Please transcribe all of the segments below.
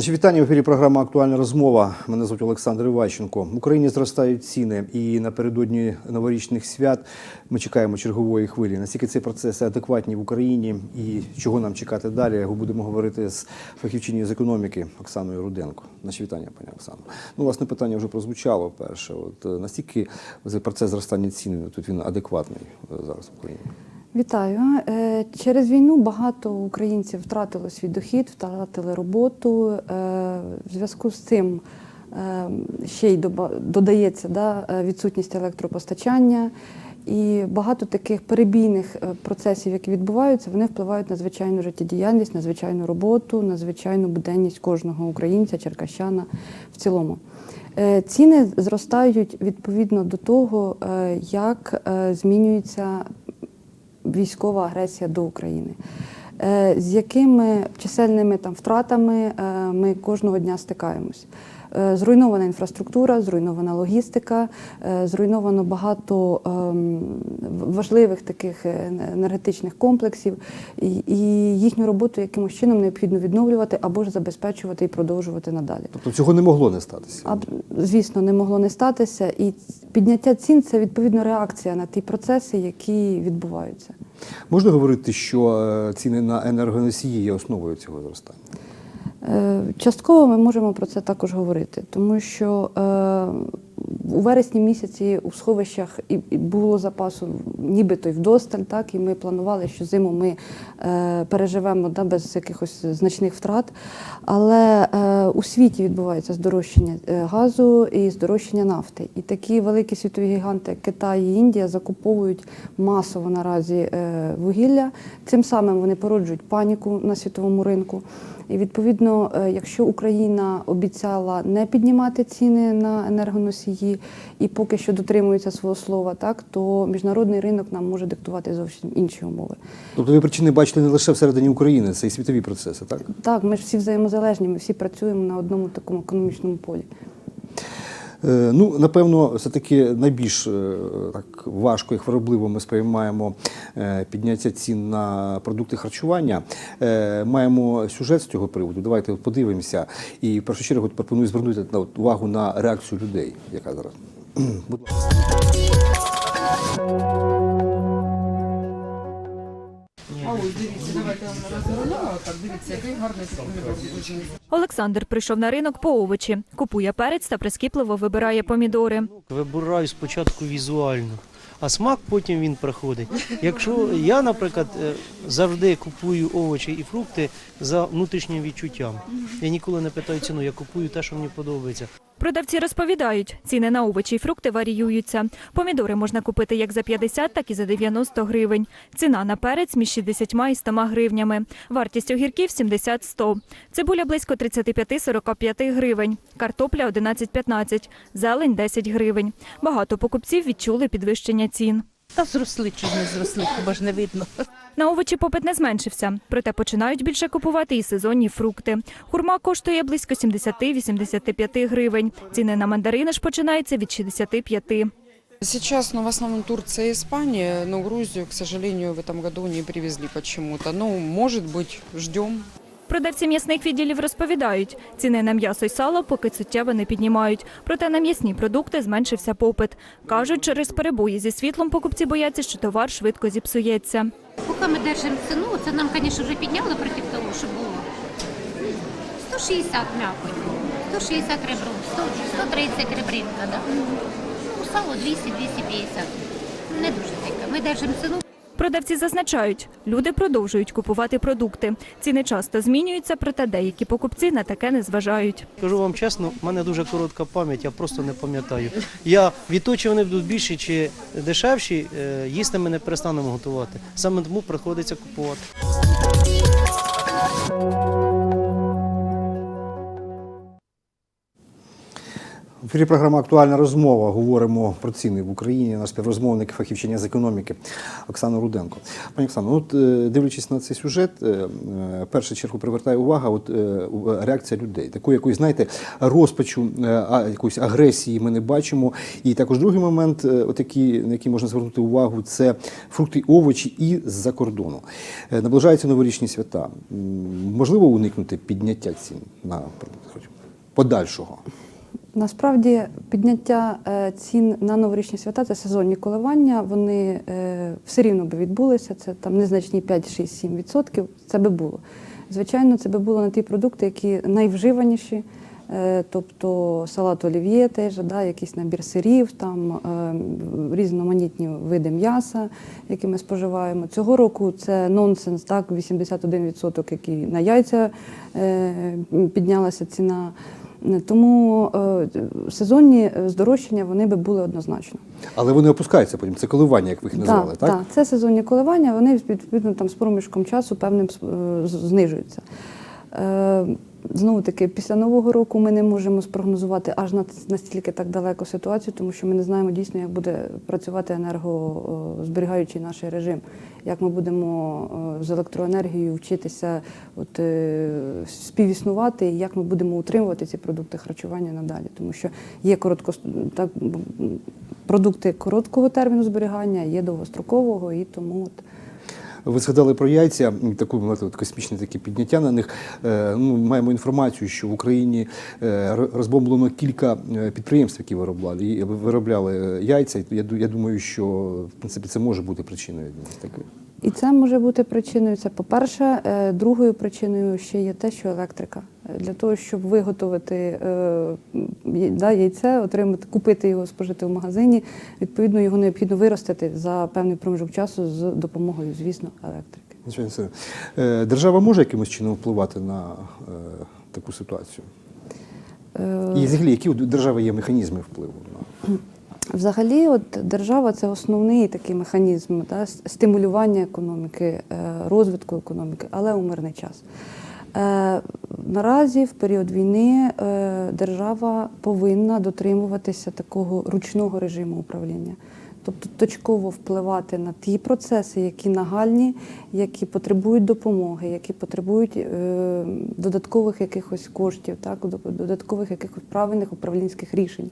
Наші вітання в ефірі програма Актуальна розмова. Мене звуть Олександр Іващенко. В Україні зростають ціни, і напередодні новорічних свят ми чекаємо чергової хвилі. Наскільки цей процес адекватні в Україні і чого нам чекати далі? Будемо говорити з фахівчиною з економіки Оксаною Руденко. Наші вітання, пані Оксано. Ну, власне, питання вже прозвучало перше. От е, наскільки процес зростання цін тут він адекватний е, зараз в Україні? Вітаю. Е, Через війну багато українців втратили свій дохід, втратили роботу. Е, В зв'язку з цим е, ще й додається да, відсутність електропостачання. І багато таких перебійних процесів, які відбуваються, вони впливають на звичайну життєдіяльність, на звичайну роботу, на звичайну буденність кожного українця, черкащана в цілому. Ціни зростають відповідно до того, як змінюється військова агресія до України. Е, З якими чисельними там втратами е, ми кожного дня стикаємось. Е, Зруйнована інфраструктура, зруйнована логістика, е, зруйновано багато ем, важливих таких е, енергетичних комплексів, і їхню роботу якимось чином необхідно відновлювати або ж забезпечувати і продовжувати надалі. Тобто цього не могло не статися. А, звісно, не могло не статися. І підняття цін це відповідно реакція на ті процеси, які відбуваються. Можна говорити, що ціни на енергоносії є основою цього зростання? Е, Частково ми можемо про це також говорити, тому що е, у вересні місяці у сховищах і було запасу нібито й вдосталь, так і ми планували, що зиму ми е, переживемо да, без якихось значних втрат. Але е, у світі відбувається здорожчання е, газу і здорожчання нафти. І такі великі світові гіганти, як Китай і Індія, закуповують масово наразі е, вугілля. Цим самим вони породжують паніку на світовому ринку. І відповідно, е, якщо Україна обіцяла не піднімати ціни на енергоносії і поки що дотримується свого слова, так то міжнародний ринок нам може диктувати зовсім інші умови. Тобто ви причини бачите не лише всередині України, це і світові процеси, так? Так, ми ж всі взаємозалежні, ми всі працюємо на одному такому економічному полі. Е, ну, напевно, все-таки найбільш е, так важко і хворобливо ми сприймаємо е, підняття цін на продукти харчування. Маємо сюжет з цього приводу. Давайте подивимося. І в першу чергу пропоную звернути увагу на реакцію людей, яка зараз. Будь ласка. А ось дивіться, давайте я вам розгорнула. Так, дивіться, який гарний помідор. Олександр прийшов на ринок по овочі, купує перець та прискіпливо вибирає помідори. Вибираю спочатку візуально, а смак потім він приходить. Якщо я, наприклад, е, завжди купую овочі і фрукти за внутрішнім відчуттям. Я ніколи не питаю ціну, я купую те, що мені подобається. Продавці розповідають, ціни на овочі й фрукти варіюються. Помідори можна купити як за 50, так і за 90 гривень. Ціна на перець між 60 і 100 гривнями. Вартість огірків 70-100. Цибуля близько 35-45 гривень. Картопля 11-15. Зелень 10 гривень. Багато покупців відчули підвищення цін. Та зросли чи не зросли, хіба ж не видно. На овочі попит не зменшився, проте починають більше купувати і сезонні фрукти. Хурма коштує близько 70-85 гривень. Ціни на мандарини ж починаються від 65. Сейчас, ну, в основном Турция и Испания, но Грузию, к сожалению, в этом году не привезли почему-то. Ну, может быть, ждем. Продавці м'ясних відділів розповідають, ціни на м'ясо й сало поки суттєво не піднімають. Проте на м'ясні продукти зменшився попит. Кажуть, через перебої зі світлом покупці бояться, що товар швидко зіпсується. Поки ми держимо ціну, це нам, звісно, вже підняли проти того, що було. 160 м'якоть, 160 ребро, 100, 130 ребринка, да? Ну, сало 200-250. Не дуже таке. Ми держимо ціну. Продавці зазначають, люди продовжують купувати продукти. Ціни часто змінюються, проте деякі покупці на таке не зважають. Кажу вам чесно, в мене дуже коротка пам'ять, я просто не пам'ятаю. Я від того, вони будуть більші чи дешевші, е, їсти ми не перестанемо готувати. Саме тому приходиться купувати. Ефірі програма Актуальна розмова. Говоримо про ціни в Україні. Наш співрозмовник, фахівчиня з економіки Оксана Руденко. Пані Оксано, ну, от е, дивлячись на цей сюжет, е, е, в першу чергу привертає увага от, реакція людей. Такої якоїсь, знаєте, розпачу, якоїсь агресії ми не бачимо. І також другий момент, от який, на який можна звернути увагу, це фрукти овочі і з-за кордону. Наближаються новорічні свята. Можливо уникнути підняття цін на продукти подальшого. Насправді підняття е, цін на новорічні свята це сезонні коливання. Вони е, все рівно би відбулися. Це там незначні 5, 6, 7 відсотків. Це би було. Звичайно, це би було на ті продукти, які найвживаніші. е, Тобто салат олів'є теж, да, якийсь набір сирів, там різноманітні види м'яса, які ми споживаємо. Цього року це нонсенс, так, 81%, який на яйця піднялася ціна. Тому е, сезонні здорожчання вони би були однозначно. Але вони опускаються потім. Це коливання, як ви їх називали, так? так, це сезонні коливання, вони відповідно там з проміжком часу певним е, знижуються. Е, Знову таки, після нового року ми не можемо спрогнозувати аж на- настільки так далеко ситуацію, тому що ми не знаємо дійсно, як буде працювати енергозберігаючий наш режим, як ми будемо е, з електроенергією вчитися от, е, співіснувати, і як ми будемо утримувати ці продукти харчування надалі. Тому що є коротко так, продукти короткого терміну зберігання, є довгострокового, і тому от. Ви згадали про яйця, таку знаєте, от космічне таке підняття на них. Е, Ну, маємо інформацію, що в Україні е, розбомблено кілька е, підприємств, які виробляли виробляли яйця. Я думаю, що в принципі це може бути причиною однієї. І це може бути причиною. Це по-перше, Е, другою причиною ще є те, що електрика для того, щоб виготовити е, да, яйце, отримати, купити його, спожити в магазині. Відповідно, його необхідно виростити за певний проміжок часу з допомогою, звісно, електрики. Е, Держава може якимось чином впливати на е, таку ситуацію? І взагалі, які у держави є механізми впливу на Взагалі, от держава це основний такий механізм да, стимулювання економіки, розвитку економіки, але у мирний час. Е, Наразі, в період війни, е, держава повинна дотримуватися такого ручного режиму управління. Тобто точково впливати на ті процеси, які нагальні, які потребують допомоги, які потребують е, додаткових якихось коштів, так, додаткових якихось правильних управлінських рішень.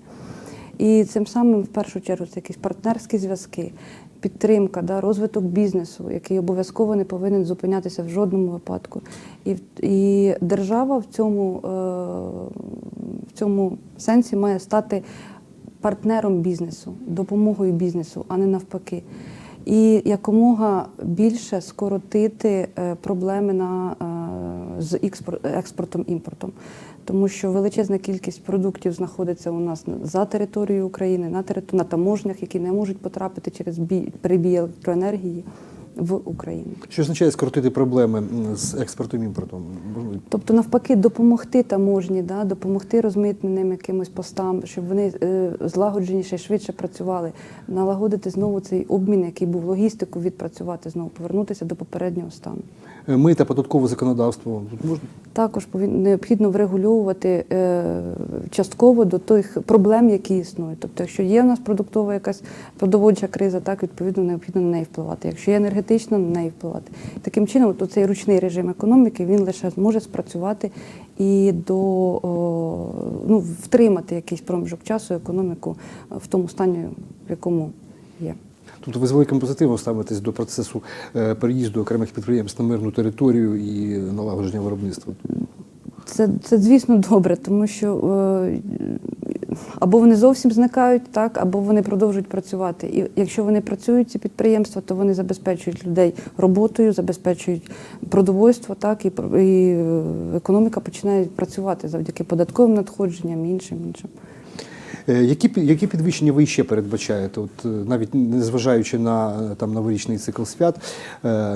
І цим самим, в першу чергу, це якісь партнерські зв'язки, підтримка, да, розвиток бізнесу, який обов'язково не повинен зупинятися в жодному випадку. І, і держава в цьому, е, в цьому сенсі має стати партнером бізнесу, допомогою бізнесу, а не навпаки. І якомога більше скоротити е, проблеми на, е, з експор- експортом імпортом. Тому що величезна кількість продуктів знаходиться у нас за територією України, на, на таможнях, які не можуть потрапити через бій, перебій електроенергії в Україну. що означає скоротити проблеми з експортом імпортом? Тобто, навпаки, допомогти таможні, да, допомогти розмитненим якимось постам, щоб вони е, злагодженіше, швидше працювали, налагодити знову цей обмін, який був логістику, відпрацювати знову, повернутися до попереднього стану. Е, Ми та податкове законодавство тут можна Також необхідно врегульовувати е, частково до тих проблем, які існують. Тобто, якщо є у нас продуктова якась продовольча криза, так відповідно необхідно на неї впливати. Якщо є енергетична, на неї впливати. Таким чином, то цей ручний режим економіки він лише зможе спрацювати і до ну, втримати якийсь проміжок часу економіку в тому стані, в якому є. Тобто ви з великим позитивом ставитесь до процесу е, переїзду окремих підприємств на мирну територію і налагодження виробництва. Це, це звісно добре, тому що е, або вони зовсім зникають, так, або вони продовжують працювати. І якщо вони працюють, ці підприємства, то вони забезпечують людей роботою, забезпечують продовольство, так, і, і е, економіка починає працювати завдяки податковим надходженням іншим іншим. Е, Які, які підвищення ви ще передбачаєте? От е, навіть незважаючи на е, там новорічний цикл свят,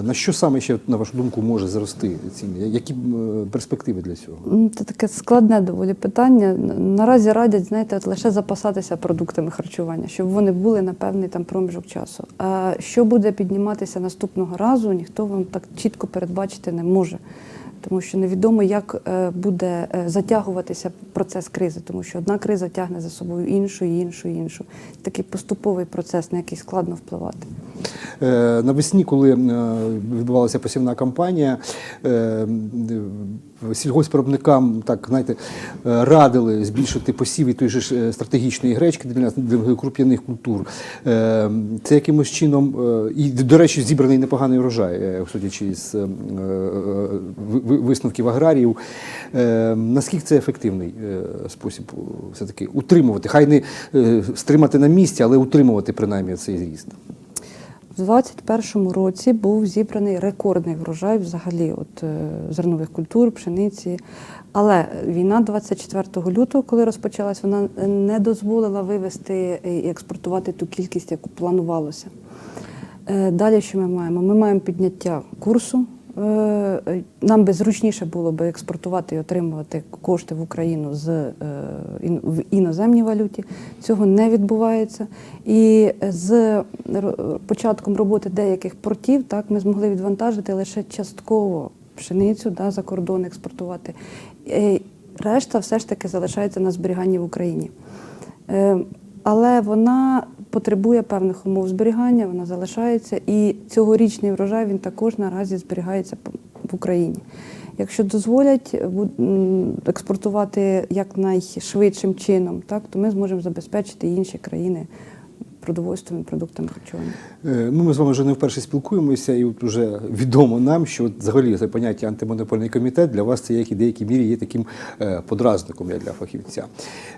на що саме ще, на вашу думку, може зрости ціни? Які перспективи для цього? Це таке складне доволі питання. Наразі радять, знаєте, от лише запасатися продуктами харчування, щоб вони були на певний там проміжок часу. А що буде підніматися наступного разу, ніхто вам так чітко передбачити не може. Тому що невідомо, як е, буде е, затягуватися процес кризи, тому що одна криза тягне за собою іншу, іншу, іншу. Такий поступовий процес, на який складно впливати. Е, Навесні, коли відбувалася посівна кампанія, сільгоспвиробникам так знаєте, е, радили збільшити посіви той же ж е, стратегічної гречки для, для круп'яних культур. Е, Це якимось чином і, до речі, зібраний непоганий врожай, судячи з ви- ви- висновків аграріїв. Наскільки це ефективний спосіб е, все-таки утримувати? Хай не стримати на місці, але утримувати принаймні цей зріст. У 2021 році був зібраний рекордний врожай взагалі от, е, зернових культур, пшениці. Але війна 24 лютого, коли розпочалась, вона не дозволила вивести і експортувати ту кількість, яку планувалося. Е, Далі що ми маємо? Ми маємо підняття курсу. Е, е, Нам би зручніше було би експортувати і отримувати кошти в Україну з е, в іноземній валюті. Цього не відбувається. І з початком роботи деяких портів так ми змогли відвантажити лише частково пшеницю да, за кордон експортувати. Решта все ж таки залишається на зберіганні в Україні. Але вона потребує певних умов зберігання, вона залишається, і цьогорічний врожай він також наразі зберігається в Україні. Якщо дозволять експортувати якнайшвидшим чином, так, то ми зможемо забезпечити інші країни продовольствими продуктами харчування. Е, Ну, ми з вами вже не вперше спілкуємося, і от вже відомо нам, що от взагалі це поняття антимонопольний комітет для вас це як і деякій мірі є таким е, подразником як для фахівця.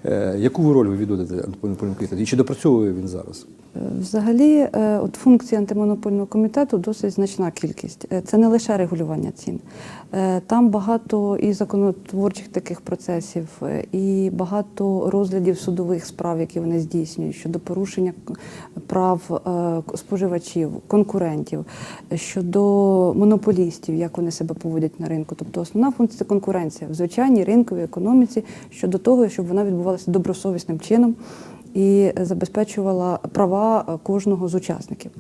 Е, Яку ви роль ви відводите антимонопольному комітету? І чи допрацьовує він зараз? Взагалі, от функції антимонопольного комітету досить значна кількість. Це не лише регулювання цін. Е, Там багато і законотворчих таких процесів, е, і багато розглядів судових справ, які вони здійснюють щодо порушення прав е, споживачів, конкурентів, щодо монополістів, як вони себе поводять на ринку. Тобто основна функція це конкуренція в звичайній ринковій економіці щодо того, щоб вона відбувалася добросовісним чином і забезпечувала права кожного з учасників.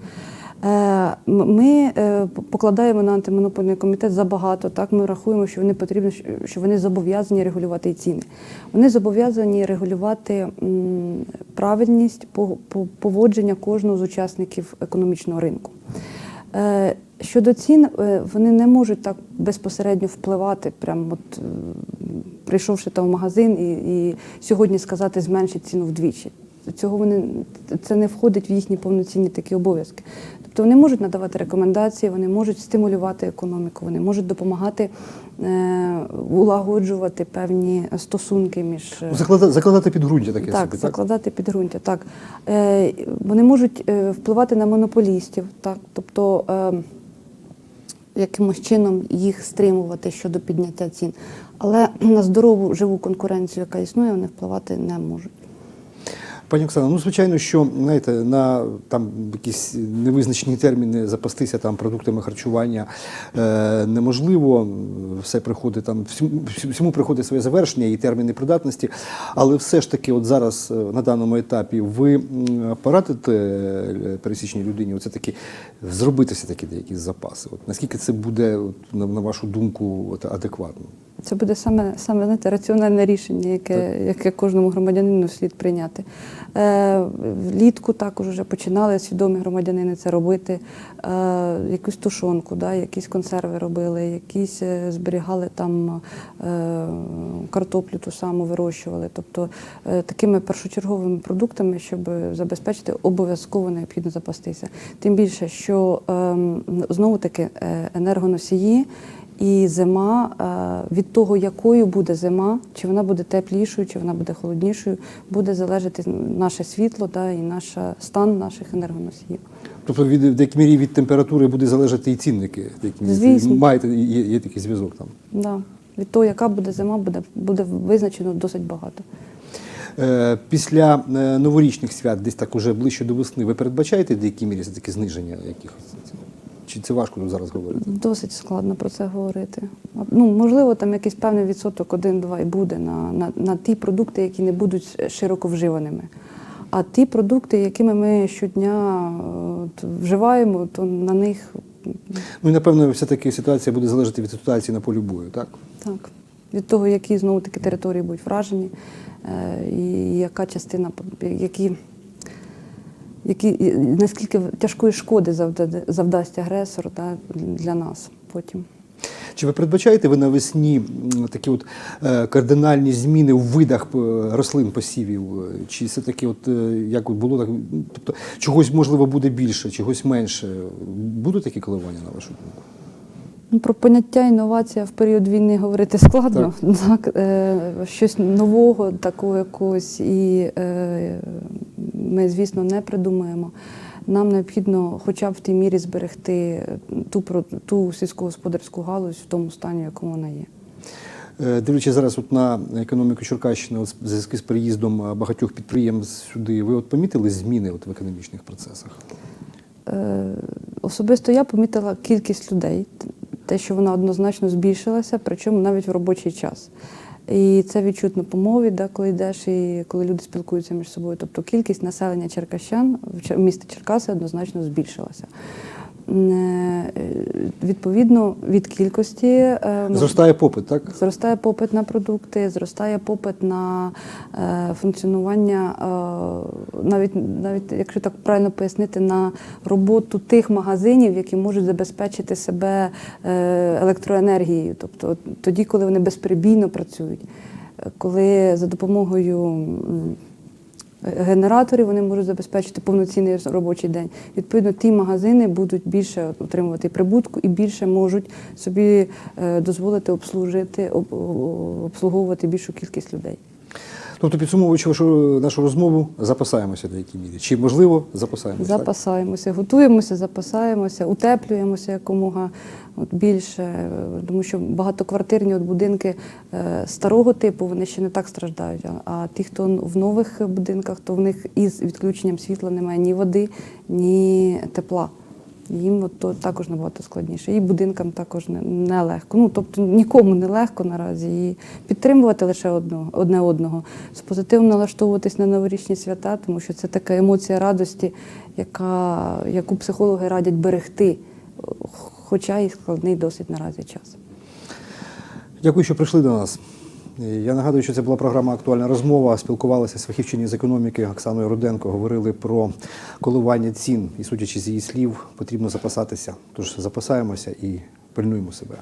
Е, Ми е, покладаємо на антимонопольний комітет забагато. Так ми рахуємо, що вони потрібно, що вони зобов'язані регулювати ціни. Вони зобов'язані регулювати правильність по- по- поводження кожного з учасників економічного ринку. Е, Щодо цін, вони не можуть так безпосередньо впливати, прямо от, прийшовши там в магазин і, і сьогодні сказати зменшить ціну вдвічі. Цього вони це не входить в їхні повноцінні такі обов'язки. Тобто вони можуть надавати рекомендації, вони можуть стимулювати економіку, вони можуть допомагати е, улагоджувати певні стосунки між е, Закладати, закладати підґрунтя таке так, собі, так? закладати підґрунтя. Так. Е, вони можуть е, впливати на монополістів, так, тобто е, якимось чином їх стримувати щодо підняття цін. Але на здорову живу конкуренцію, яка існує, вони впливати не можуть. Пані Оксана, ну звичайно, що знаєте, на там якісь невизначені терміни запастися там продуктами харчування е, неможливо. Все приходить там, всьому, приходить своє завершення і терміни придатності. Але все ж таки, от зараз е, на даному етапі, ви порадите е, пересічній людині, оце таки зробити все деякі запаси. От наскільки це буде, на вашу думку, от, адекватно? Це буде саме, саме знаєте, раціональне рішення, яке, яке кожному громадянину слід прийняти. Е, влітку також вже починали свідомі громадянини це робити. Е, якусь тушонку, да, якісь консерви робили, якісь е, зберігали там е, картоплю ту саму вирощували. Тобто е, такими першочерговими продуктами, щоб забезпечити, обов'язково необхідно запастися. Тим більше, що е, знову таки енергоносії. І зима е, від того, якою буде зима, чи вона буде теплішою, чи вона буде холоднішою, буде залежати наше світло да, і наш стан наших енергоносіїв. Тобто від в деякій мірі від температури буде залежати і цінники. Звісно. Маєте є, є такий зв'язок там. Да. Від того, яка буде зима, буде, буде визначено досить багато. Е, Після е, новорічних свят, десь так уже ближче до весни, ви передбачаєте в деякій мірі таке зниження якихось? Чи це важко тут зараз говорити? Досить складно про це говорити. Ну, можливо, там якийсь певний відсоток один-два і буде на, на, на ті продукти, які не будуть широко вживаними. А ті продукти, якими ми щодня от, вживаємо, то на них Ну і напевно, все-таки ситуація буде залежати від ситуації на полі бою, так? Так. Від того, які знову таки території будуть вражені, е, і яка частина, які, які, наскільки тяжкої шкоди завда- завдасть агресор да, для нас потім. Чи ви передбачаєте ви навесні такі от е, кардинальні зміни у видах е, рослин посівів? Чи все таки, от е, як було так? Тобто чогось можливо буде більше, чогось менше? Будуть такі коливання на вашу думку? Про поняття інновація в період війни говорити складно. Так. е, щось нового, такого якогось, і е, ми, звісно, не придумаємо. Нам необхідно хоча б в тій мірі зберегти ту, ту сільськогосподарську галузь в тому стані, в якому вона є. Е, Дивлячись зараз от на економіку Черкащини, от в зв'язку з приїздом багатьох підприємств сюди, ви от помітили зміни от в економічних процесах? Особисто я помітила кількість людей, те, що вона однозначно збільшилася, причому навіть в робочий час. І це відчутно по мові, да, коли йдеш і коли люди спілкуються між собою. Тобто кількість населення черкащан в місті Черкаси однозначно збільшилася. Е, Відповідно від кількості е, Зростає попит, так? Зростає попит на продукти, зростає попит на е, функціонування, навіть, навіть якщо так правильно пояснити, на роботу тих магазинів, які можуть забезпечити себе електроенергією. Тобто тоді, коли вони безперебійно працюють, коли за допомогою. Генераторів вони можуть забезпечити повноцінний робочий день. Відповідно, ті магазини будуть більше отримувати прибутку і більше можуть собі е, дозволити обслужити, обслуговувати більшу кількість людей. Тобто, підсумовуючи вашу нашу розмову, запасаємося в деякій мірі. Чи можливо запасаємося? так? Запасаємося, готуємося, запасаємося, утеплюємося якомога от більше, тому що багатоквартирні от будинки е, старого типу вони ще не так страждають. А ті, хто в нових будинках, то в них із відключенням світла немає ні води, ні тепла. Їм от також набагато складніше. І будинкам також не- нелегко. Ну тобто нікому не легко наразі. І підтримувати лише одного одне одного, з позитивно налаштовуватись на новорічні свята, тому що це така емоція радості, яка, яку психологи радять берегти, хоча і складний досить наразі час. Дякую, що прийшли до нас. Я нагадую, що це була програма Актуальна розмова. Спілкувалися з фахівчині з економіки Оксаною Руденко. Говорили про коливання цін. І судячи з її слів, потрібно запасатися. Тож запасаємося і пильнуємо себе.